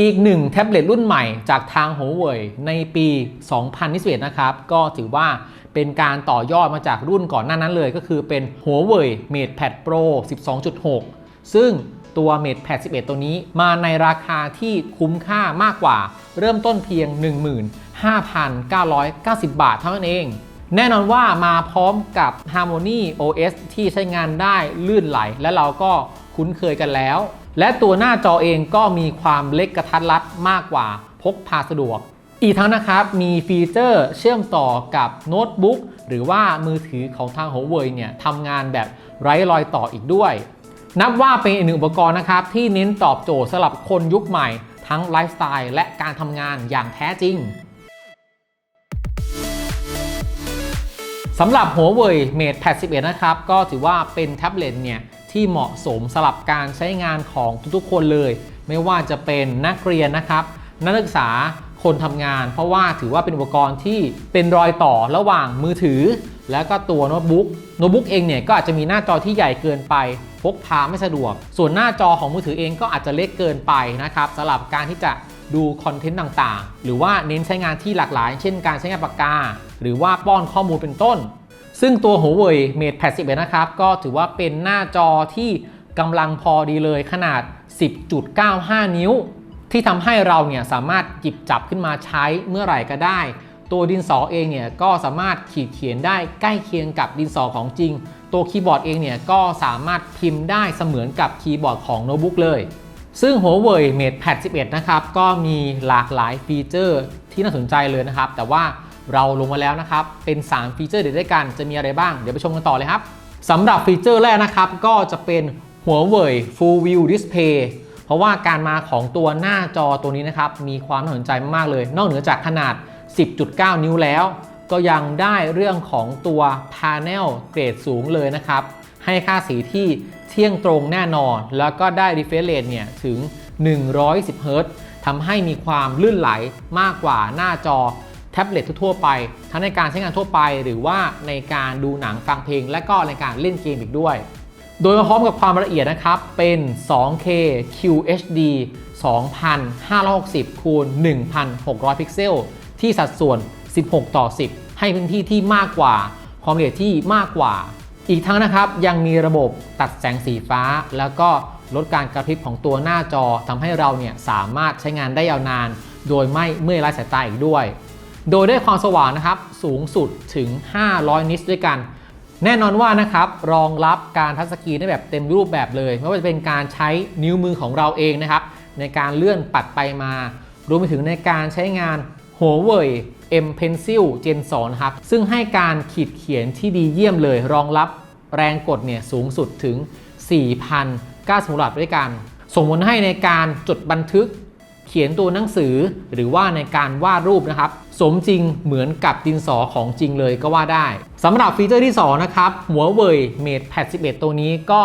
อีกหนึ่งแท็บเล็ตรุ่นใหม่จากทาง Huawei ในปี 2021 นะครับ ก็ถือว่าเป็นการต่อยอดมาจากรุ่นก่อนหน้านั้นเลย ก็คือเป็น Huawei MatePad Pro 12.6 ซึ่งตัว MatePad 11 ตัวนี้มาในราคาที่คุ้มค่ามากกว่า เริ่มต้นเพียง 15,990 บาทเท่านั้นเอง แน่นอนว่ามาพร้อมกับ Harmony OS ที่ใช้งานได้ลื่นไหล และเราก็คุ้นเคยกันแล้ว และตัวหน้าจอเองก็มีความเล็กกระทัดรัดมากกว่าพกพาสะดวก อีกทั้งนะครับมีฟีเจอร์เชื่อมต่อกับโน้ตบุ๊กหรือว่ามือถือของทาง Huawei เนี่ยทำงานแบบไร้รอยต่ออีกด้วย นับว่าเป็นอีกหนึ่งอุปกรณ์นะครับ ที่เน้นตอบโจทย์สำหรับคนยุคใหม่ ทั้งไลฟ์สไตล์และการทำงานอย่างแท้จริงสำหรับ Huawei MatePad 11 นะครับ ก็ถือว่าเป็นแท็บเล็ตเนี่ย ที่เหมาะสมสำหรับการใช้งานของทุกๆคนเลย ไม่ว่าจะเป็นนักเรียนนะครับ นักศึกษาคนทำงาน เพราะว่าถือว่าเป็นอุปกรณ์ที่เป็นรอยต่อระหว่างมือถือ แล้วก็ตัวโน้ตบุ๊กโน้ตบุ๊กเองเนี่ยก็อาจจะมีหน้าจอที่ใหญ่เกินไปพกพาไม่สะดวก ส่วนหน้าจอของมือถือเองก็อาจจะเล็กเกินไปนะครับสำหรับการที่จะดูคอนเทนต์ต่างๆ หรือว่าเน้นใช้งานที่หลากหลาย เช่นการใช้งานปากกา หรือว่าป้อนข้อมูลเป็นต้น ซึ่งตัว Huawei MatePad 11 นะครับ ก็ถือว่าเป็นหน้าจอที่กำลังพอดีเลยขนาด 10.95 นิ้ว ที่ทำให้เราเนี่ยสามารถหยิบจับขึ้นมาใช้เมื่อไหร่ก็ได้ ตัวดินสอเองเนี่ยก็สามารถขีดเขียนได้ใกล้เคียงกับดินสอของจริง ตัวคีย์บอร์ดเองเนี่ยก็สามารถพิมพ์ได้เสมือนกับคีย์บอร์ดของโน้ตบุ๊กเลย ซึ่ง Huawei MatePad 11 นะครับ ก็มีหลากหลายฟีเจอร์ที่น่าสนใจเลยนะครับ แต่ว่า เราลงมาแล้วนะครับ เป็น 3 ฟีเจอร์เด็ดด้วยกันจะมีอะไรบ้าง เดี๋ยวไปชมกันต่อเลยครับสำหรับฟีเจอร์แรกนะครับ ก็จะเป็น Huawei Full View Display เพราะว่าการมาของตัวหน้าจอตัวนี้นะครับ มีความน่าสนใจมากเลย นอกเหนือจากขนาด 10.9 นิ้วแล้ว ก็ยังได้เรื่องของตัวพา n e l เกรดสูงเลยนะครับ ให้ค่าสีที่เที่ยงตรงแน่นอน แล้วก็ได้ refresh rate เนี่ยถึง 110 Hz ทำให้มีความลื่นไหลมากกว่าหน้าจอ แท็บเล็ตทั่วไป ทั้งในการใช้งานทั่วไปหรือว่าในการดูหนังฟังเพลง และก็ในการเล่นเกมอีกด้วย โดยมาพร้อมกับความละเอียดนะครับ เป็น 2K QHD 2560คูณ1600 พิกเซล ที่สัดส่วน 16 ต่อ 10 ให้พื้นที่ที่มากกว่า ความละเอียดที่มากกว่า อีกทั้งนะครับยังมีระบบตัดแสงสีฟ้า แล้วก็ลดการกระพริบของตัวหน้าจอทำให้เราเนี่ยสามารถใช้งานได้ยาวนาน โดยไม่เมื่อยล้าสายตาอีกด้วย โดยได้ความสว่างนะครับสูงสุดถึง 500 นิตด้วยกัน แน่นอนว่านะครับรองรับการทัชสกรีนได้แบบเต็มรูปแบบเลย ไม่ว่าจะเป็นการใช้นิ้วมือของเราเองนะครับในการเลื่อนปัดไปมารวมไปถึงในการใช้งาน Huawei M Pencil Gen 2นะครับซึ่งให้การขีดเขียนที่ดีเยี่ยมเลย รองรับแรงกดเนี่ยสูงสุดถึง 4,090หลัดด้วยกัน ส่งผลให้ในการจดบันทึก เขียนตัวหนังสือหรือว่าในการวาดรูปนะครับ สมจริงเหมือนกับดินสอของจริงเลยก็ว่าได้สำหรับฟีเจอร์ที่ 2 นะครับ Huawei MatePad 11 ตัวนี้ก็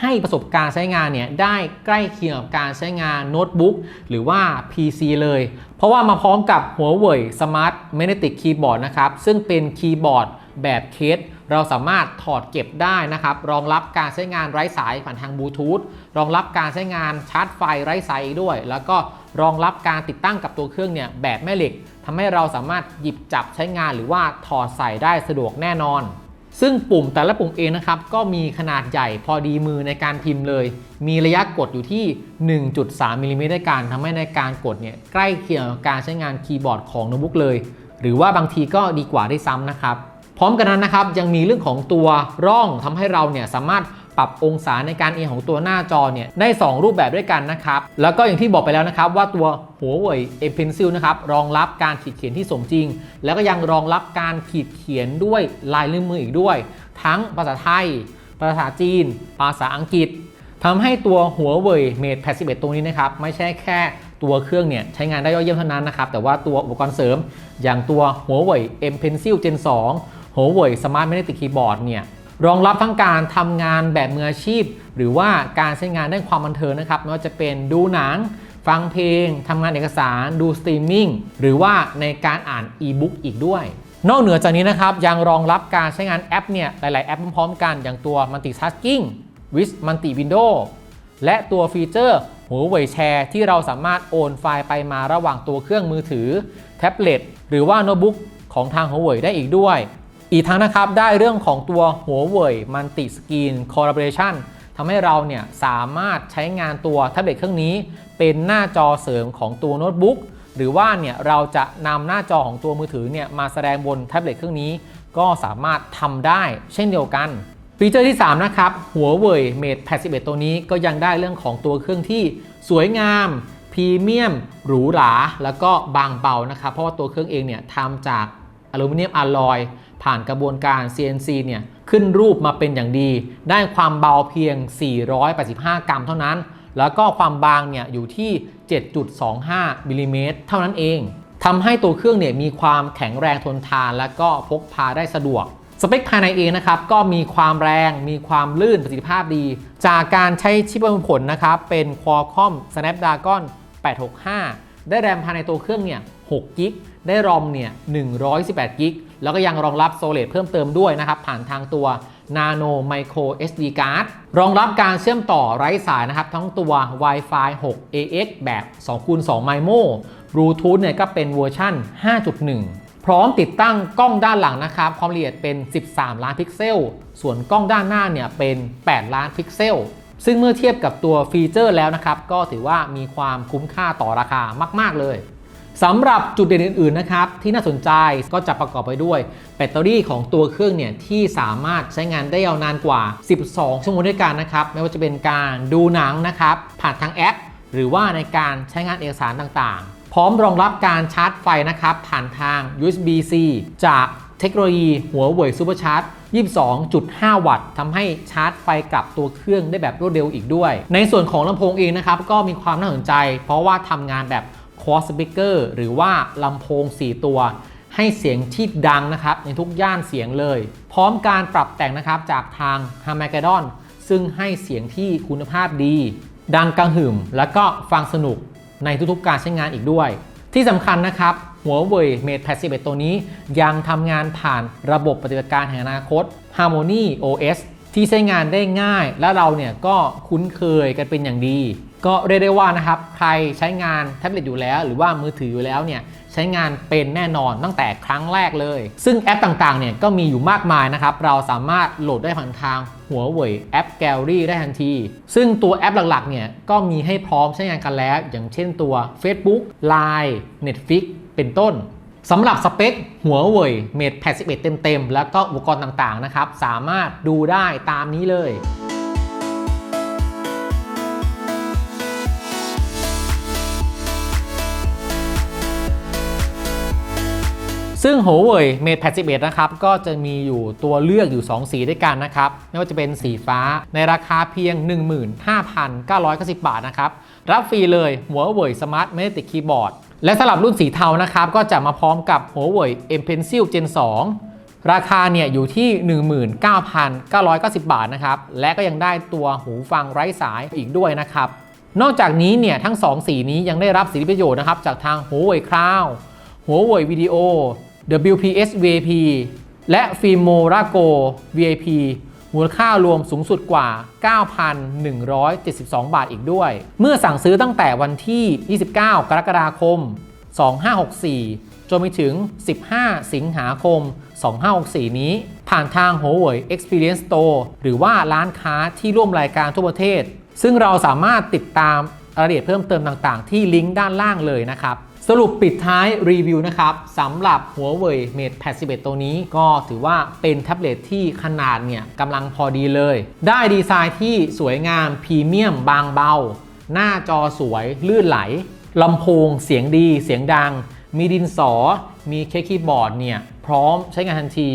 ให้ประสบการณ์ใช้งานเนี่ยได้ใกล้เคียงกับการใช้งานโน้ตบุ๊กหรือว่า PC เลย เพราะว่ามาพร้อมกับ Huawei Smart Magnetic Keyboard นะครับ ซึ่งเป็นคีย์บอร์ดแบบเคส เราสามารถถอดเก็บได้นะครับ รองรับการใช้งานไร้สายผ่านทางบลูทูธรองรับการใช้งานชาร์จไฟไร้สายด้วย แล้วก็รองรับการติดตั้งกับตัวเครื่องเนี่ยแบบแม่เหล็กทำให้เราสามารถหยิบจับใช้งานหรือว่าถอดใส่ได้สะดวกแน่นอน ซึ่งปุ่มแต่ละปุ่มเองนะครับก็มีขนาดใหญ่พอดีมือในการพิมพ์เลย มีระยะกดอยู่ที่ 1.3มิลลิเมตรด้วยกันทำให้ในการกดเนี่ยใกล้เคียงกับการใช้งานคีย์บอร์ดของโน้ตบุ๊กเลย หรือว่าบางทีก็ดีกว่าได้ซ้ำนะครับ พร้อมกันนั้นนะครับยังมีเรื่องของตัวร่องทำให้เราเนี่ยสามารถปรับองศาในการเอียงของตัวหน้าจอเนี่ยได้ 2 รูปแบบด้วยกันนะครับแล้วก็อย่างที่บอกไปแล้วนะครับว่าตัว Huawei M Pencil นะครับรองรับการขีดเขียนที่สมจริง แล้วก็ยังรองรับการขีดเขียนด้วยลายนิ้วมืออีกด้วย ทั้งภาษาไทย ภาษาจีน ภาษาอังกฤษทำให้ตัว Huawei MatePad 11ตรงนี้นะครับไม่ใช่แค่ตัวเครื่องเนี่ยใช้งานได้ยอดเยี่ยมเท่านั้นนะครับแต่ว่าตัวอุปกรณ์เสริม อย่างตัว Huawei M Pencil Gen 2 Huawei Smart Magnetic Keyboard เนี่ยรองรับทั้งการทำงานแบบมืออาชีพ หรือว่าการใช้งานด้านความบันเทิงนะครับไม่ว่าจะเป็นดูหนัง ฟังเพลงทำงานเอกสารดูสตรีมมิ่งหรือว่าในการอ่านอีบุ๊กอีกด้วย นอกเหนือจากนี้นะครับยังรองรับการใช้งานแอปเนี่ยหลาย ๆ แอปพร้อมๆกันอย่างตัว Multitasking with Multi Window และตัวฟีเจอร์หัวเว่ยแชร์ที่เราสามารถโอนไฟล์ไปมาระหว่างตัวเครื่องมือถือ แท็บเล็ตหรือว่าโน้ตบุ๊กของทางหัวเว่ยได้อีกด้วย อีกทั้งนะครับได้เรื่องของตัวหัวเว่ยมัลติสกรีนคอลลาบอเรชันทำให้เราเนี่ยสามารถใช้งานตัวแท็บเล็ตเครื่องนี้ เป็นหน้าจอเสริมของตัวโน้ตบุ๊กหรือว่าเนี่ยเราจะนำหน้าจอของตัวมือถือเนี่ยมาแสดงบนแท็บเล็ตเครื่องนี้ ก็สามารถทำได้เช่นเดียวกัน ฟีเจอร์ที่ 3 นะครับ หัวเว่ย Mate Pad 11ตัวนี้ก็ยังได้เรื่องของตัวเครื่องที่สวยงามพรีเมียมหรูหราแล้วก็บางเบานะครับเพราะว่าตัวเครื่องเองเนี่ยทำจากอลูมิเนียมอลลอย ผ่านกระบวนการ CNC เนี่ยขึ้นรูปมาเป็นอย่างดี ได้ความเบาเพียง 485 กรัมเท่านั้น แล้วก็ความบางเนี่ยอยู่ที่ 7.25มิลลิเมตรเท่านั้นเองทำให้ตัวเครื่องเนี่ยมีความแข็งแรงทนทาน และก็พกพาได้สะดวกสเปคภายในเองนะครับก็มีความแรงมีความลื่นประสิทธิภาพดี จากการใช้ชิปประมวลผลนะครับ เป็น Qualcomm Snapdragon 865 ได้แรมภายในตัวเครื่องเนี่ย6กิก ได้รอมเนี่ย118กิก แล้วก็ยังรองรับโซเลตเพิ่มเติมด้วยนะครับผ่านทางตัว Nano Micro SD Card รองรับการเชื่อมต่อไร้สายนะครับทั้งตัว Wi-Fi 6 AX แบบ 2x2 MIMO Bluetooth เนี่ยก็เป็นเวอร์ชัน5.1 พร้อมติดตั้งกล้องด้านหลังนะครับความละเอียดเป็น 13 ล้านพิกเซล ส่วนกล้องด้านหน้าเนี่ยเป็น 8 ล้านพิกเซล ซึ่งเมื่อเทียบกับตัวฟีเจอร์แล้วนะครับก็ถือว่ามีความคุ้มค่าต่อราคามาก ๆ เลย สำหรับจุดเด่นอื่นๆนะครับที่น่าสนใจก็จะประกอบไปด้วย แบตเตอรี่ของตัวเครื่องเนี่ยที่สามารถใช้งานได้ยาวนานกว่า 12 ชั่วโมงด้วยกันนะครับไม่ว่าจะเป็นการดูหนังนะครับผ่านทางแอป หรือว่าในการใช้งานเอกสารต่างๆ พร้อมรองรับการชาร์จไฟนะครับผ่านทาง USB-C จากเทคโนโลยีหัวเว่ยซูเปอร์ชาร์จ22.5 วัตต์ทำให้ชาร์จไฟกลับตัวเครื่องได้แบบรวดเร็วอีกด้วย ในส่วนของลำโพงเองนะครับ ก็มีความน่าสนใจ เพราะว่าทำงานแบบ Quad Speaker หรือว่าลำโพง 4 ตัว ให้เสียงที่ดังนะครับ ในทุกย่านเสียงเลย พร้อมการปรับแต่งนะครับจากทาง h a m a g e d o n ซึ่งให้เสียงที่คุณภาพดี ดังกระหึ่ม แล้วก็ฟังสนุกในทุกๆการใช้งานอีกด้วย ที่สำคัญนะครับหัวเว่ย Mate Pad 11ตัวนี้ยังทำงานผ่านระบบปฏิบัติการแห่งอนาคต Harmony OS ที่ใช้งานได้ง่ายและเราเนี่ยก็คุ้นเคยกันเป็นอย่างดี ก็เรียกได้ว่านะครับใครใช้งานแท็บเล็ตอยู่แล้ว หรือว่ามือถืออยู่แล้วเนี่ยใช้งานเป็นแน่นอนตั้งแต่ครั้งแรกเลย ซึ่งแอปต่างๆเนี่ยก็มีอยู่มากมายนะครับ เราสามารถโหลดได้ผ่านทางหัวเว่ยแอป Gallery ได้ทันที ซึ่งตัวแอปหลักๆเนี่ยก็มีให้พร้อมใช้งานกันแล้ว อย่างเช่นตัว Facebook Line Netflix เป็นต้นสำหรับสเปคหัวเว่ย Mate Pad 11 เต็มๆ แล้วก็อุปกรณ์ต่างๆนะครับ สามารถดูได้ตามนี้เลย ซึ่งหัวเว่ย Mate Pad 11 นะครับ ก็จะมีอยู่ตัวเลือกอยู่ 2 สีด้วยกันนะครับ ไม่ว่าจะเป็นสีฟ้าในราคาเพียง 15,990 บาทนะครับ รับฟรีเลยหัวเว่ย Smart Magnetic Keyboard และสำหรับรุ่นสีเทานะครับ ก็จะมาพร้อมกับหัวเว่ย M Pencil Gen 2 ราคาเนี่ยอยู่ที่ 19,990 บาทนะครับ และก็ยังได้ตัวหูฟังไร้สายอีกด้วยนะครับ นอกจากนี้เนี่ยทั้ง 2 สีนี้ยังได้รับสิทธิประโยชน์นะครับจากทางหัวเว่ WPS VIP และฟิลโมราโก VIP มูลค่ารวมสูงสุดกว่า 9,172 บาทอีกด้วย เมื่อสั่งซื้อตั้งแต่วันที่ 29 กรกฎาคม 2564 จนไปถึง 15 สิงหาคม 2564 นี้ ผ่านทาง Huawei Experience Store หรือว่าร้านค้าที่ร่วมรายการทั่วประเทศ ซึ่งเราสามารถติดตามรายละเอียดเพิ่มเติมต่างๆ ที่ลิงก์ด้านล่างเลยนะครับ สรุปปิดท้ายรีวิวนะครับสำหรับ Huawei Mate Pad 11 ตัวนี้ก็ถือว่าเป็นแท็บเล็ตที่ขนาดเนี่ยกำลังพอดีเลย ได้ดีไซน์ที่สวยงามพรีเมียมบางเบา หน้าจอสวยลื่นไหลลำโพงเสียงดีเสียงดัง มีดินสอ มีเคสคีย์บอร์ดเนี่ยพร้อมใช้งานทันที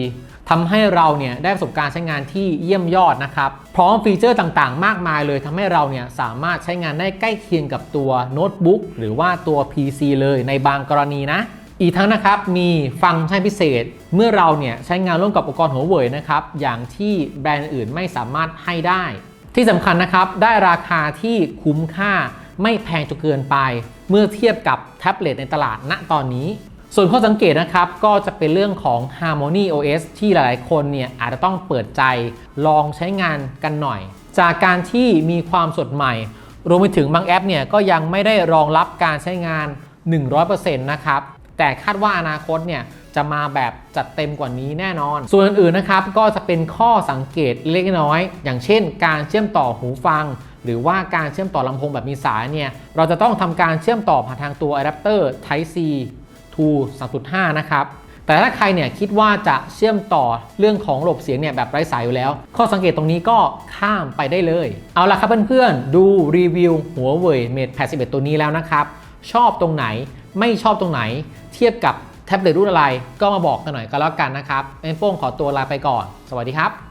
ทำให้เราเนี่ยได้ประสบการณ์ใช้งานที่เยี่ยมยอดนะครับ พร้อมฟีเจอร์ต่างๆ มากมายเลยทำให้เราเนี่ยสามารถใช้งานได้ใกล้เคียงกับตัวโน้ตบุ๊กหรือว่าตัว PC เลยในบางกรณีนะอีกทั้งนะครับมีฟังก์ชันพิเศษ เมื่อเราเนี่ยใช้งานร่วมกับอุปกรณ์หัวเว่ยนะครับอย่างที่แบรนด์อื่นไม่สามารถให้ได้ ที่สำคัญนะครับได้ราคาที่คุ้มค่าไม่แพงจนเกินไป เมื่อเทียบกับแท็บเล็ตในตลาดณตอนนี้ ส่วนข้อสังเกตนะครับก็จะเป็นเรื่องของ Harmony OS ที่หลายๆ คนเนี่ยอาจจะต้องเปิดใจลองใช้งานกันหน่อย จากการที่มีความสดใหม่ รวมไปถึงบางแอปเนี่ยก็ยังไม่ได้รองรับการใช้งาน 100%นะครับแต่คาดว่าอนาคตเนี่ยจะมาแบบจัดเต็มกว่านี้แน่นอน ส่วนอื่นๆนะครับก็จะเป็นข้อสังเกตเล็กน้อย อย่างเช่น การเชื่อมต่อหูฟัง หรือว่าการเชื่อมต่อลำโพงแบบมีสายเนี่ยเราจะต้องทำการเชื่อมต่อผ่านทางตัวอะแดปเตอร์ Type C to 3.5 นะครับแต่ถ้าใครเนี่ยคิดว่าจะเชื่อมต่อเรื่องของระบบเสียงเนี่ยแบบไร้สายอยู่แล้ว ข้อสังเกตตรงนี้ก็ข้ามไปได้เลย เอาละครับเพื่อนๆ ดูรีวิวหัวเว่ย Mate 81ตัวนี้แล้วนะครับ ชอบตรงไหนไม่ชอบตรงไหน เทียบกับแท็บเล็ตรุ่นอะไรก็มาบอกกันหน่อยก็แล้วกันนะครับเป็นโป้งขอตัวลาไปก่อน สวัสดีครับ